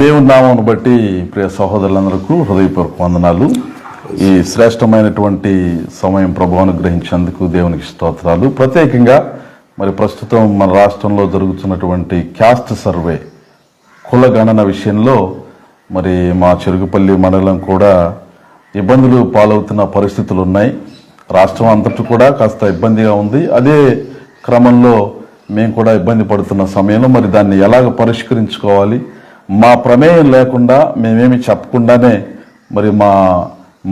దేవుని నామను బట్టి ప్రియ సహోదరులందరికీ హృదయపూర్వక వందనాలు. ఈ శ్రేష్టమైనటువంటి సమయం ప్రభు అనుగ్రహించేందుకు దేవునికి స్తోత్రాలు. ప్రత్యేకంగా మరి ప్రస్తుతం మన రాష్ట్రంలో జరుగుతున్నటువంటి క్యాస్ట్ సర్వే కుల గణన విషయంలో మరి మా చెరుగుపల్లి మండలం కూడా ఇబ్బందులు పాలవుతున్న పరిస్థితులు ఉన్నాయి. రాష్ట్రం అంతటి కూడా కాస్త ఇబ్బందిగా ఉంది. అదే క్రమంలో మేము కూడా ఇబ్బంది పడుతున్న సమయంలో మరి దాన్ని ఎలాగ పరిష్కరించుకోవాలి? మా ప్రమేయం లేకుండా మేమేమి చెప్పకుండానే మరి మా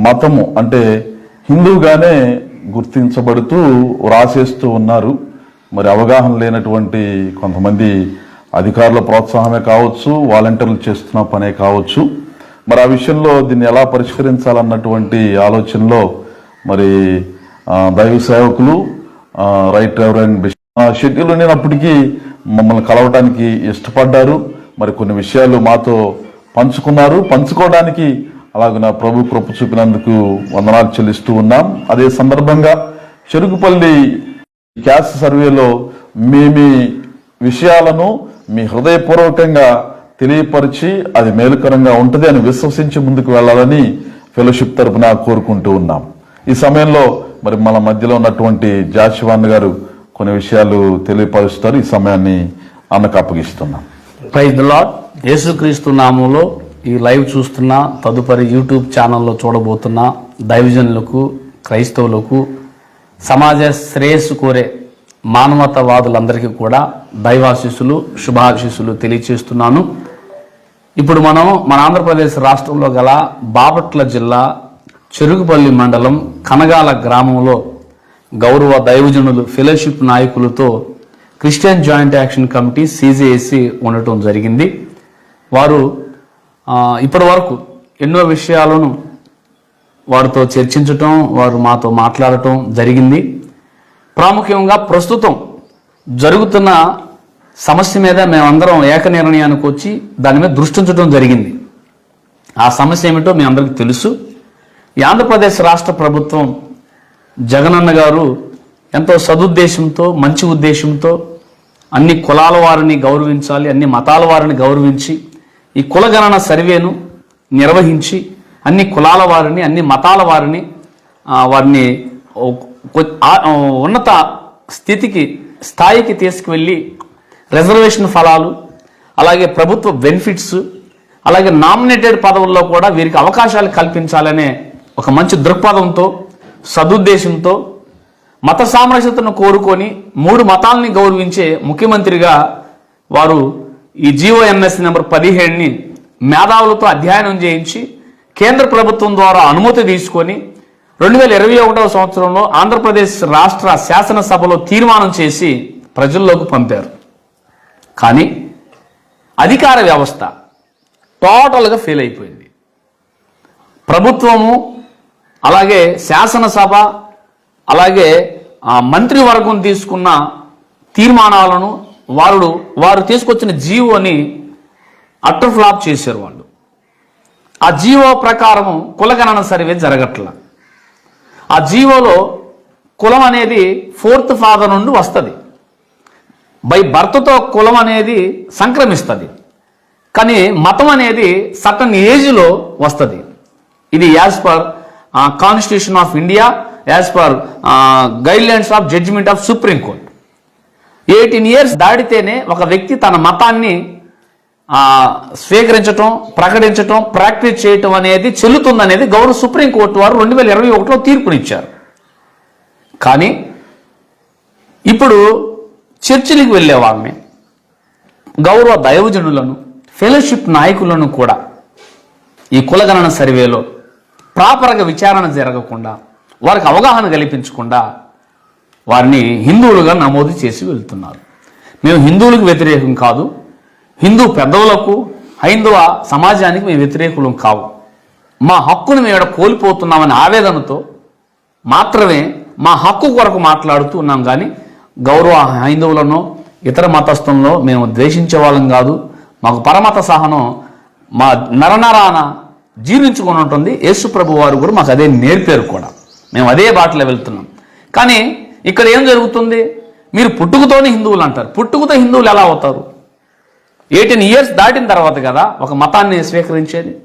మతము అంటే హిందువుగానే గుర్తించబడుతూ వ్రాసేస్తూ ఉన్నారు. మరి అవగాహన లేనటువంటి కొంతమంది అధికారుల ప్రోత్సాహమే కావచ్చు వాలంటీర్లు చేస్తున్న పనే కావచ్చు. మరి ఆ విషయంలో దీన్ని ఎలా పరిష్కరించాలన్నటువంటి ఆలోచనలో మరి దైవ సేవకులు రైట్ రెవరెండ్ షెడ్యూల్ ఆ, షెడ్యూల్ ఉండినప్పటికీ మమ్మల్ని కలవటానికి ఇష్టపడ్డారు. మరి కొన్ని విషయాలు మాతో పంచుకున్నారు. పంచుకోవడానికి అలాగే నా ప్రభు కృప చూపినందుకు వందనాలు చెల్లిస్తూ ఉన్నాం. అదే సందర్భంగా చెరుకుపల్లి క్యాష్ సర్వేలో మీ మీ విషయాలను మీ హృదయపూర్వకంగా తెలియపరిచి అది మేలుకరంగా ఉంటుంది అని విశ్వసించి ముందుకు వెళ్ళాలని ఫెలోషిప్ తరపున కోరుకుంటూ ఉన్నాం. ఈ సమయంలో మరి మన మధ్యలో ఉన్నటువంటి జాషివాన్ గారు కొన్ని విషయాలు తెలియపరుస్తారు. ఈ సమయాన్ని అన్నకు అప్పగిస్తున్నాం ప్రైజ్ లాడ్ యేసుక్రీస్తు నామంలో ఈ లైవ్ చూస్తున్న తదుపరి యూట్యూబ్ ఛానల్లో చూడబోతున్న దైవజనులకు క్రైస్తవులకు సమాజ శ్రేయస్సు కోరే మానవతవాదులందరికీ కూడా దైవాశీస్సులు శుభాశీస్సులు తెలియచేస్తున్నాను. ఇప్పుడు మనం మన ఆంధ్రప్రదేశ్ రాష్ట్రంలో గల బాపట్ల జిల్లా చెరుగుపల్లి మండలం కనగాల గ్రామంలో గౌరవ దైవజనులు ఫెలోషిప్ నాయకులతో Christian joint action committee CJAC ఉండటం జరిగింది. వారు ఇప్పటి వరకు ఎన్నో విషయాలను వారితో చర్చించటం వారు మాతో మాట్లాడటం జరిగింది. ప్రాముఖ్యంగా ప్రస్తుతం జరుగుతున్న సమస్య మీద మేమందరం ఏక నిర్ణయానికి వచ్చి దాని మీద దృష్టించడం జరిగింది. ఆ సమస్య ఏమిటో మీ అందరికీ తెలుసు. ఈ ఆంధ్రప్రదేశ్ రాష్ట్ర ప్రభుత్వం జగనన్న గారు ఎంతో సదుద్దేశంతో మంచి ఉద్దేశంతో అన్ని కులాల వారిని గౌరవించాలి అన్ని మతాల వారిని గౌరవించి ఈ కులగణన సర్వేను నిర్వహించి అన్ని కులాల వారిని అన్ని మతాల వారిని వారిని ఉన్నత స్థితికి స్థాయికి తీసుకువెళ్ళి రిజర్వేషన్ ఫలాలు అలాగే ప్రభుత్వ బెనిఫిట్స్ అలాగే నామినేటెడ్ పదవుల్లో కూడా వీరికి అవకాశాలు కల్పించాలనే ఒక మంచి దృక్పథంతో సదుద్దేశంతో మత సామరస్యతను కోరుకొని మూడు మతాలని గౌరవించే ముఖ్యమంత్రిగా వారు ఈ జీఓఎంఎస్ నెంబర్ పదిహేడుని మేధావులతో అధ్యయనం చేయించి కేంద్ర ప్రభుత్వం ద్వారా అనుమతి తీసుకొని రెండు వేల ఇరవై ఒకటవ సంవత్సరంలో ఆంధ్రప్రదేశ్ రాష్ట్ర శాసనసభలో తీర్మానం చేసి ప్రజల్లోకి పంపారు. కానీ అధికార వ్యవస్థ టోటల్గా ఫెయిల్ అయిపోయింది. ప్రభుత్వము అలాగే శాసనసభ అలాగే ఆ మంత్రివర్గం తీసుకున్న తీర్మానాలను వారు వారు తీసుకొచ్చిన జీవోని అట్టర్ ఫ్లాప్ చేశారు వాళ్ళు. ఆ జీవో ప్రకారం కులగణన సర్వే జరగట్ల. ఆ జీవోలో కులం అనేది ఫోర్త్ ఫాదర్ నుండి వస్తుంది. బై భర్తతో కులం అనేది సంక్రమిస్తుంది. కానీ మతం అనేది సటన్ ఏజ్లో వస్తుంది. ఇది as per constitution of India as per guidelines of judgement of supreme court eighteen years దాటితేనే ఒక వ్యక్తి తన మతాన్ని స్వీకరించటం ప్రకటించటం ప్రాక్టీస్ చేయటం అనేది చెల్లుతుందనేది గౌరవ సుప్రీంకోర్టు వారు రెండు వేల ఇరవై ఒకటిలో తీర్పునిచ్చారు. కానీ ఇప్పుడు చర్చిలకు వెళ్ళే వాళ్ళని గౌరవ దైవజనులను ఫెలోషిప్ నాయకులను కూడా ఈ కులగణన సర్వేలో ప్రాపర్గా విచారణ జరగకుండా వారికి అవగాహన కల్పించకుండా వారిని హిందువులుగా నమోదు చేసి వెళ్తున్నారు. మేము హిందువులకు వ్యతిరేకం కాదు. హిందూ పెద్దవులకు హైందవ సమాజానికి మేము వ్యతిరేకులం కావు. మా హక్కును మేము ఇక్కడ కోల్పోతున్నామనే ఆవేదనతో మాత్రమే మా హక్కు కొరకు మాట్లాడుతూ ఉన్నాం కానీ గౌరవ హైందవులను ఇతర మతస్థంలో మేము ద్వేషించే వాళ్ళం కాదు. మాకు పరమత సహనం మా నరనరాన జీర్ణించుకుని ఉంటుంది. యేసు ప్రభు వారు కూడా మాకు అదే నేర్పారు కూడా. మేము అదే బాటలో వెళ్తున్నాం. కానీ ఇక్కడ ఏం జరుగుతుంది? మీరు పుట్టుకతోనే హిందువులు అంటారు. పుట్టుకతో హిందువులు ఎలా అవుతారు? ఎయిటీన్ ఇయర్స్ దాటిన తర్వాత కదా ఒక మతాన్ని స్వీకరించేది.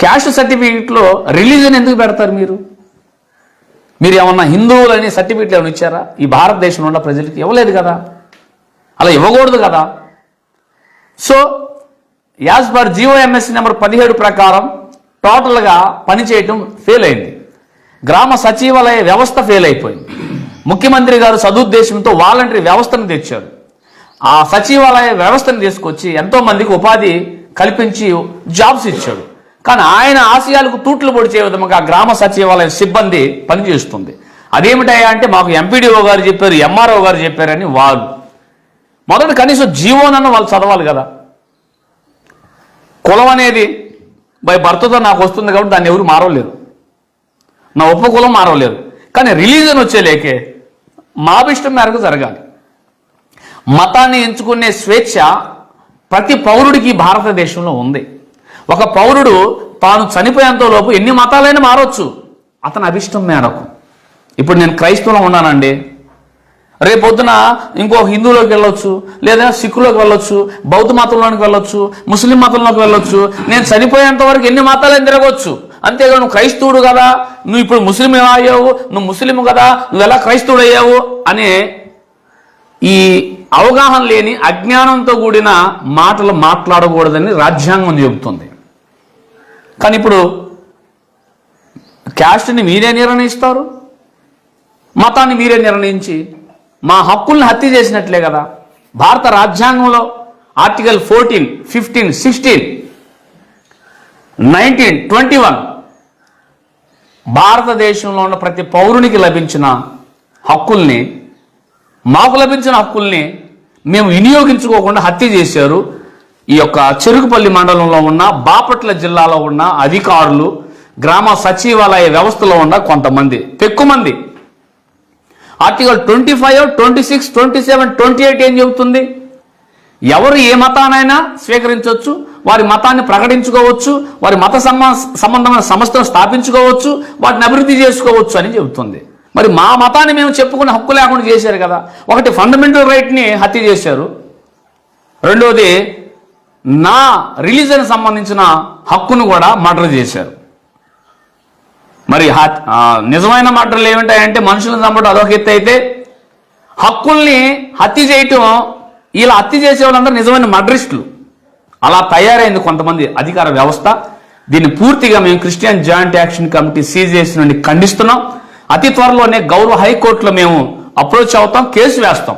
క్యాస్ట్ సర్టిఫికెట్లో రిలీజన్ ఎందుకు పెడతారు మీరు? మీరు ఏమన్నా హిందువులని సర్టిఫికెట్లు ఏమైనా ఇచ్చారా? ఈ భారతదేశంలో ఉన్న ప్రజలకి ఇవ్వలేదు కదా. అలా ఇవ్వకూడదు కదా. So as per MSC number పదిహేడు ప్రకారం టోటల్గా పనిచేయటం ఫెయిల్ అయింది. గ్రామ సచివాలయ వ్యవస్థ ఫెయిల్ అయిపోయింది. ముఖ్యమంత్రి గారు సదుద్దేశంతో వాలంటరీ వ్యవస్థను తెచ్చారు. ఆ సచివాలయ వ్యవస్థను తీసుకొచ్చి ఎంతో మందికి ఉపాధి కల్పించి జాబ్స్ ఇచ్చాడు. కానీ ఆయన ఆశయాలకు తూట్లు పొడిచే విధంగా గ్రామ సచివాలయ సిబ్బంది పనిచేస్తుంది. అదేమిటయ్యా అంటే మాకు ఎంపీడీఓ గారు చెప్పారు ఎంఆర్ఓ గారు చెప్పారని వాళ్ళు. మొదట కనీసం జీవోనన్న వాళ్ళు చదవాలి కదా. కులం అనేది బై భర్తతో నాకు వస్తుంది కాబట్టి దాన్ని ఎవరు మారవలేరు నా ఉపకులం మారవలేదు. కానీ రిలీజన్ వచ్చే లేకే మా అభిష్టం మేరకు జరగాలి. మతాన్ని ఎంచుకునే స్వేచ్ఛ ప్రతి పౌరుడికి భారతదేశంలో ఉంది. ఒక పౌరుడు తాను చనిపోయేంత లోపు ఎన్ని మతాలైనా మారవచ్చు అతని అభిష్టం మేరకు. ఇప్పుడు నేను క్రైస్తవులో ఉన్నానండి. రేపొద్దున ఇంకో హిందువులోకి వెళ్ళొచ్చు లేదా సిక్కులోకి వెళ్ళొచ్చు బౌద్ధ మతంలోకి వెళ్ళొచ్చు ముస్లిం మతంలోకి వెళ్ళొచ్చు నేను చనిపోయేంత వరకు ఎన్ని మతాలైనా తిరగవచ్చు అంతేగా నువ్వు క్రైస్తవుడు కదా నువ్వు ఇప్పుడు ముస్లిం ఎలా అయ్యావు నువ్వు ముస్లిం కదా నువ్వు ఎలా క్రైస్తవుడు అయ్యావు అనే ఈ అవగాహన లేని అజ్ఞానంతో కూడిన మాటలు మాట్లాడకూడదని రాజ్యాంగం చెబుతుంది. కానీ ఇప్పుడు క్యాస్ట్ని మీరే నిర్ణయిస్తారు? మతాన్ని మీరే నిర్ణయించి? మా హక్కుల్ని హత్య చేసినట్లే కదా? భారత రాజ్యాంగంలో article fourteen fifteen sixteen nineteen twenty one భారతదేశంలో ఉన్న ప్రతి పౌరునికి లభించిన హక్కుల్ని మాకు లభించిన హక్కుల్ని మేము వినియోగించుకోకుండా హత్య చేశారు. ఈ యొక్క చెరుకుపల్లి మండలంలో ఉన్న బాపట్ల జిల్లాలో ఉన్న అధికారులు గ్రామ సచివాలయ వ్యవస్థలో ఉన్న కొంతమంది పెక్కుమంది article twenty five twenty six twenty seven twenty eight ఏం చెబుతుంది? ఎవరు ఏ మతానైనా స్వీకరించవచ్చు వారి మతాన్ని ప్రకటించుకోవచ్చు వారి మత సంబంధమైన సంస్థను స్థాపించుకోవచ్చు వాటిని అభివృద్ధి చేసుకోవచ్చు అని చెబుతుంది. మరి మా మతాన్ని మేము చెప్పుకునే హక్కు లేకుండా చేశారు కదా. ఒకటి ఫండమెంటల్ రైట్ని హత్య చేశారు. రెండవది నా రిలీజన్ సంబంధించిన హక్కును కూడా మర్డర్ చేశారు. మరి నిజమైన మర్డర్లు ఏమిటాయంటే మనుషులను చంపడం అదొక ఎత్తు అయితే హక్కుల్ని హత్య చేయటం ఇలా హత్య చేసే వాళ్ళందరూ నిజమైన మర్డరిస్టులు. అలా తయారైంది కొంతమంది అధికార వ్యవస్థ. దీన్ని పూర్తిగా మేము Christian joint action committee CGS నుండి ఖండిస్తున్నాం. అతి త్వరలోనే గౌరవ హైకోర్టులో మేము అప్రోచ్ అవుతాం కేసు వేస్తాం.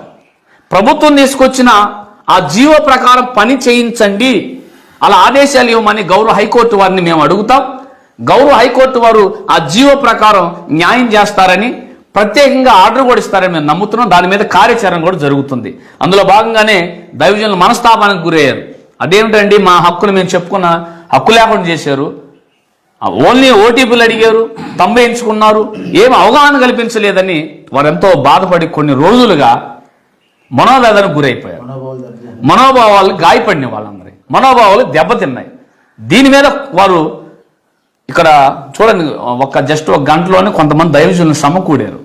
ప్రభుత్వం తీసుకొచ్చిన ఆ జీవో ప్రకారం పని చేయించండి అలా ఆదేశాలు ఇవ్వమని గౌరవ హైకోర్టు వారిని మేము అడుగుతాం. గౌరవ హైకోర్టు వారు ఆ జీవో ప్రకారం న్యాయం చేస్తారని ప్రత్యేకంగా ఆర్డర్ కూడా ఇస్తారని మేము నమ్ముతున్నాం. దాని మీద కార్యాచరణ కూడా జరుగుతుంది. అందులో భాగంగానే దైవజనులు మనస్తాపానికి గురయ్యారు. అదేమిటండి మా హక్కులు మేము చెప్పుకున్న హక్కు లేకుండా చేశారు? ఓన్లీ ఓటీపీలు అడిగారు తంబేయించుకున్నారు ఏం అవగాహన కల్పించలేదని వారెంతో బాధపడి కొన్ని రోజులుగా మనోవేదనకు గురైపోయారు. మనోభావాలు గాయపడిన వాళ్ళందరి మనోభావాలు దెబ్బతిన్నాయి. దీని మీద వారు ఇక్కడ చూడండి ఒక జస్ట్ ఒక గంటలోనే కొంతమంది దైవజనులు సమకూడారు.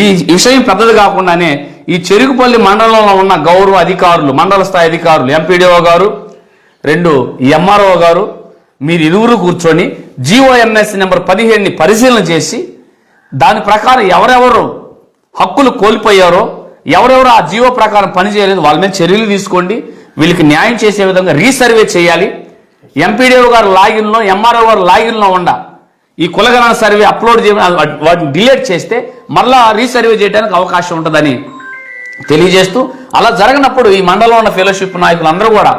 ఈ విషయం పెద్దది కాకుండానే ఈ చెరుకుపల్లి మండలంలో ఉన్న గౌరవ అధికారులు మండల స్థాయి అధికారులు ఎంపీడీఓ గారు రెండు ఎంఆర్ఓ గారు మీరు ఇరువురు కూర్చొని జిఓఎంఎస్ నెంబర్ పదిహేడుని పరిశీలన చేసి దాని ప్రకారం ఎవరెవరు హక్కులు కోల్పోయారో ఎవరెవరు ఆ జీవో ప్రకారం పనిచేయలేదు వాళ్ళ మీద చర్యలు తీసుకోండి వీళ్ళకి న్యాయం చేసే విధంగా రీసర్వే చేయాలి. ఎంపీడీఓ గారు లాగిన్లో ఎంఆర్ఓ గారు లాగిన్లో ఉండ ఈ కులగణన సర్వే అప్లోడ్ చేయడం వాటిని డిలీట్ చేస్తే మళ్ళా రీసర్వే చేయడానికి అవకాశం ఉంటుందని తెలియజేస్తూ అలా జరగనప్పుడు ఈ మండలంలో ఉన్న ఫెలోషిప్ నాయకులందరూ కూడా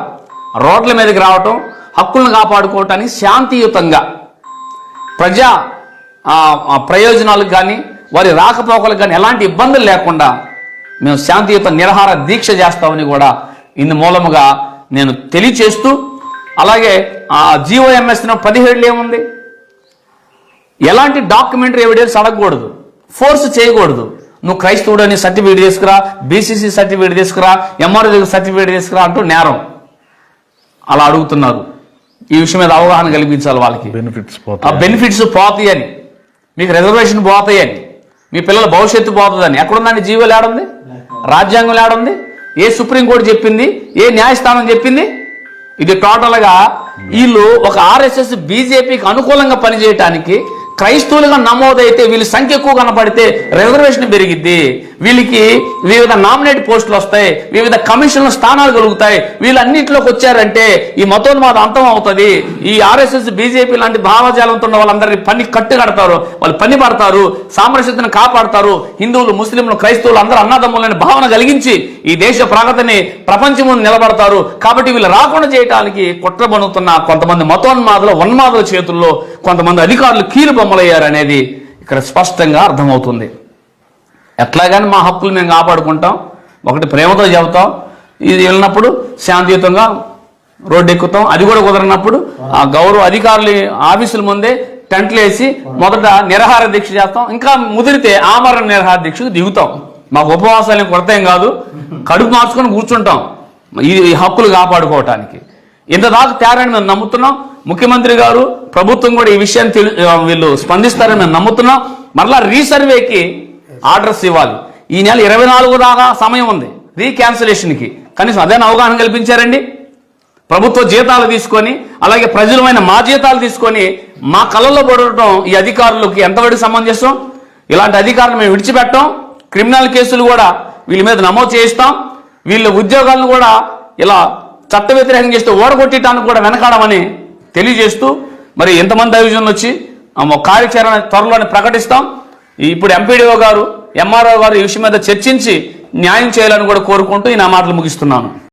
రోడ్ల మీదకి రావటం హక్కులను కాపాడుకోవటానికి శాంతియుతంగా ప్రజా ప్రయోజనాలకు కానీ వారి రాకపోకలకు కానీ ఎలాంటి ఇబ్బందులు లేకుండా మేము శాంతియుత నిరహార దీక్ష చేస్తామని కూడా ఇందు మూలముగా నేను తెలియచేస్తూ అలాగే ఆ జీఓఎంఎస్ పదిహేడులో ఏముంది? ఎలాంటి డాక్యుమెంటరీ ఎవిడెన్స్ అడగకూడదు. ఫోర్స్ చేయకూడదు. నువ్వు క్రైస్తవుడని సర్టిఫికేట్ తీసుకురా బీసీసీ సర్టిఫికేట్ తీసుకురా ఎంఆర్ఓ సర్టిఫికేట్ తీసుకురా అంటూ నేరం. అలా అడుగుతున్నారు. ఈ విషయం మీద అవగాహన కల్పించాలి వాళ్ళకి. బెనిఫిట్స్ ఆ పోతాయి బెనిఫిట్స్ పోతాయని మీకు రిజర్వేషన్ పోతాయని మీ పిల్లల భవిష్యత్తు పోతుందని ఎక్కడుందండి జీవోలు ఏడుంది? రాజ్యాంగం ఏడుంది? ఏ సుప్రీంకోర్టు చెప్పింది? ఏ న్యాయస్థానం చెప్పింది? ఇది టోటల్గా వీళ్ళు ఒక ఆర్ఎస్ఎస్ బీజేపీకి అనుకూలంగా పనిచేయటానికి క్రైస్తవులుగా నమోదైతే వీళ్ళ సంఖ్య ఎక్కువ కనపడితే రిజర్వేషన్ పెరిగిద్ది. వీళ్ళకి వివిధ నామినేట్ పోస్టులు వస్తాయి వివిధ కమిషన్ల స్థానాలు కలుగుతాయి. వీళ్ళన్నింటిలోకి వచ్చారంటే ఈ మతోన్మాద అంతం అవుతుంది. ఈ ఆర్ఎస్ఎస్ బీజేపీ లాంటి భావజాలంతో ఉన్న వాళ్ళందరినీ పని కట్టు కడతారు. వాళ్ళు పని పడతారు సామరస్యతను కాపాడతారు. హిందువులు ముస్లింలు క్రైస్తవులు అందరూ అన్నదమ్ములని భావన కలిగించి ఈ దేశ ప్రగతిని ప్రపంచం ముందు నిలబడతారు. కాబట్టి వీళ్ళు రాకుండా చేయడానికి కుట్రబడుతున్న కొంతమంది మతోన్మాదుల ఉన్మాదుల చేతుల్లో కొంతమంది అధికారులు కీలు బొమ్మలయ్యారు అనేది ఇక్కడ స్పష్టంగా అర్థమవుతుంది. ఎట్లాగని మా హక్కులు మేము కాపాడుకుంటాం. ఒకటి ప్రేమతో చెబుతాం. ఇది వెళ్ళినప్పుడు శాంతియుతంగా రోడ్డు ఎక్కుతాం. అది కూడా కుదరనప్పుడు ఆ గౌరవ అధికారులు ఆఫీసుల ముందే టెంట్లు వేసి మొదట నిరహార దీక్ష చేస్తాం. ఇంకా ముదిరితే ఆమరణ నిరహార దీక్షకు దిగుతాం. మాకు ఉపవాసాలు కొరతేం కాదు. కడుపు మార్చుకొని కూర్చుంటాం. ఈ హక్కులు కాపాడుకోవటానికి. ఇంత దాకా తేరని మేము నమ్ముతున్నాం. ముఖ్యమంత్రి గారు ప్రభుత్వం కూడా ఈ విషయాన్ని వీళ్ళు స్పందిస్తారని మేము నమ్ముతున్నాం. మరలా రీసర్వేకి ఆర్డర్స్ ఇవ్వాలి. ఈ నెల ఇరవై నాలుగు దాకా సమయం ఉంది. రీక్యాన్సిలేషన్కి కనీసం అదేనా అవగాహన కల్పించారండి? ప్రభుత్వ జీతాలు తీసుకొని అలాగే ప్రజలమైన మా జీతాలు తీసుకొని మా కళ్ళల్లో పడటం ఈ అధికారులకి ఎంతవరకు సమంజసం? ఇలాంటి అధికారులు మేము విడిచిపెట్టాం. క్రిమినల్ కేసులు కూడా వీళ్ళ మీద నమోదు చేయిస్తాం. వీళ్ళ ఉద్యోగాలను కూడా ఇలా చట్ట వ్యతిరేకం చేస్తే ఓడగొట్టడానికి కూడా వెనకాడమని తెలియజేస్తూ మరి ఎంతమంది దైవజనులు వచ్చి కార్యాచరణ త్వరలోనే ప్రకటిస్తాం. ఇప్పుడు ఎంపీడీఓ గారు ఎంఆర్ఓ గారు ఈ విషయం మీద చర్చించి న్యాయం చేయాలని కూడా కోరుకుంటూ ఈ నా మాటలు ముగిస్తున్నాను.